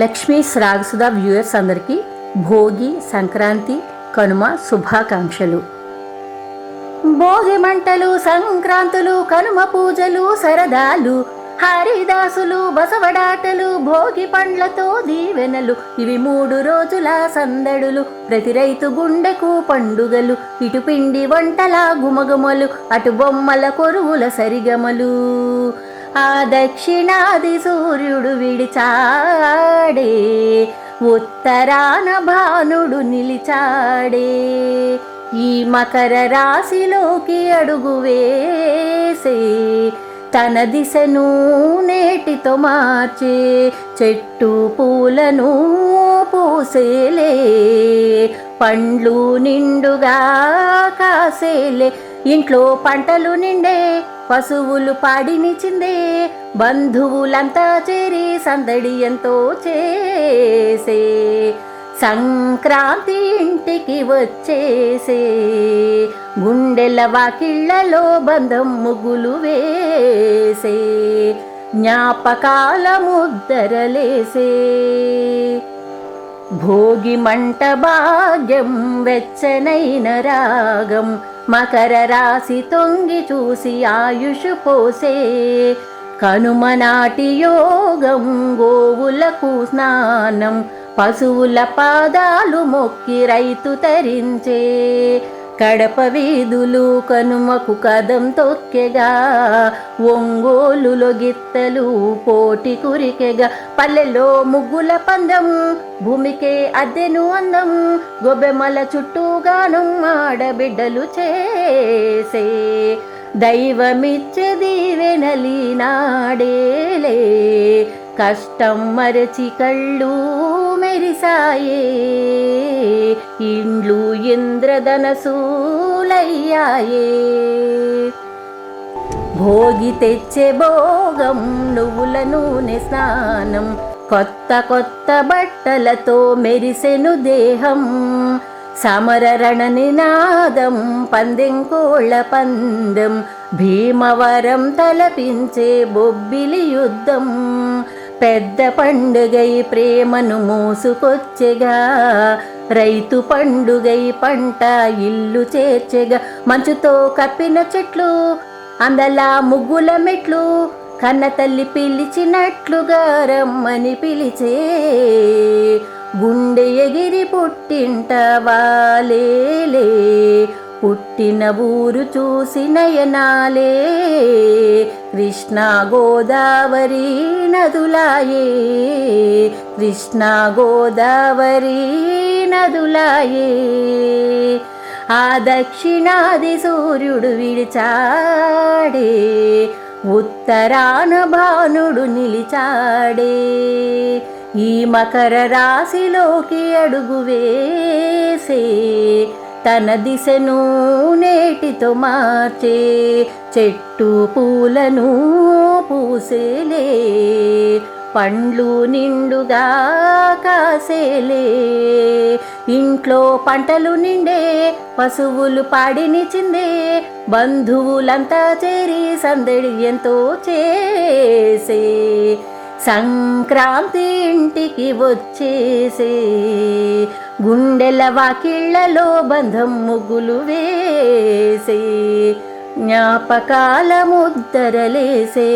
Lakshmi శ్రాగసుధ viewers అందరికీ భోగి సంక్రాంతి కనుమ శుభాకాంక్షలు. భోగి మంటలు సంక్రాంతులు కనుమ పూజలు సరదాలు హరిదాసులు బసవడాటలు భోగి పండ్లతో దీవెనలు. ఇవి మూడు రోజుల సందడులు. ప్రతి రైతు గుండెకు పండుగలు. ఇటు పిండి వంటల గుమగుమలు అటు బొమ్మల కొరువుల సరిగమలు. ఆ దక్షిణాది సూర్యుడు విడిచాడే ఉత్తరాన భానుడు నిలిచాడే. ఈ మకర రాశిలోకి అడుగు వేసే తన దిశను నేటితో మార్చే చెట్టు పూలను పూసేలే పండ్లు నిండుగా కాసేలే ఇంట్లో పంటలు నిండే పశువులు పాడినిచిందే బంధువులంతా చేరి సందడి ఎంతో చేసే. సంక్రాంతి ఇంటికి వచ్చేసే. గుండెల వాకిళ్ళలో బంధం ముగ్గులు వేసే. జ్ఞాపకాల ముద్దరలేసే. భోగి మంట భాగ్యం వెచ్చనైన రాగం మకర రాశి తొంగి చూసి ఆయుష్ పోసే. కనుమ నాటి యోగం గోవులకు స్నానం పశువుల పాదాలు మొక్కి రైతు తరించే. కడప వీధులు కనుమకు కదం తొక్కెగా ఒంగోలులో గిత్తలు పోటి కురికెగా. పల్లెలో ముగ్గుల పందం భూమికే అద్దెను అందం గొబ్బెమల చుట్టూగాను ఆడబిడ్డలు చేసే. దైవమిచ్చది వెనలి నాడేలే కష్టం మరచి కళ్ళు మెరిసాయే. ఇండ్లు ఇంద్రధనసూలయ్యాయే. భోగి తెచ్చే భోగం నువ్వుల నూనె స్నానం. కొత్త కొత్త బట్టలతో మెరిసెను దేహం. సమరరణ నినాదం పందెంకోళ్ళ పందెం. భీమవరం తలపించే బొబ్బిలి యుద్ధం. పెద్ద పండుగై ప్రేమను మోసుకొచ్చెగా. రైతు పండుగై పంట ఇల్లు చేర్చెగా. మంచుతో కప్పిన చెట్లు అందలా ముగ్గుల మెట్లు కన్న తల్లి పిలిచినట్లుగా రమ్మని పిలిచే. గుండె ఎగిరి పుట్టింట వాలేలే. పుట్టిన ఊరు చూసి నయనాలే కృష్ణ గోదావరి నదులాయే కృష్ణ గోదావరి నదులాయే. ఆ దక్షిణాది సూర్యుడు విడిచాడే ఉత్తరాన భానుడు నిలిచాడే. ఈ మకర రాశిలోకి అడుగు వేసే తన దిశను నేటితో మార్చే చెట్టు పూలను పూసేలే పండ్లు నిండుగా కాసేలే. ఇంట్లో పంటలు నిండే పశువులు పాడినిచిందే బంధువులంతా చేరి సందడి ఎంతో చేసే. సంక్రాంతి ఇంటికి వచ్చేసే గుండెల వాకిళ్ళలో బంధం ముగ్గులు వేసే జ్ఞాపకాల ముద్దరలేసే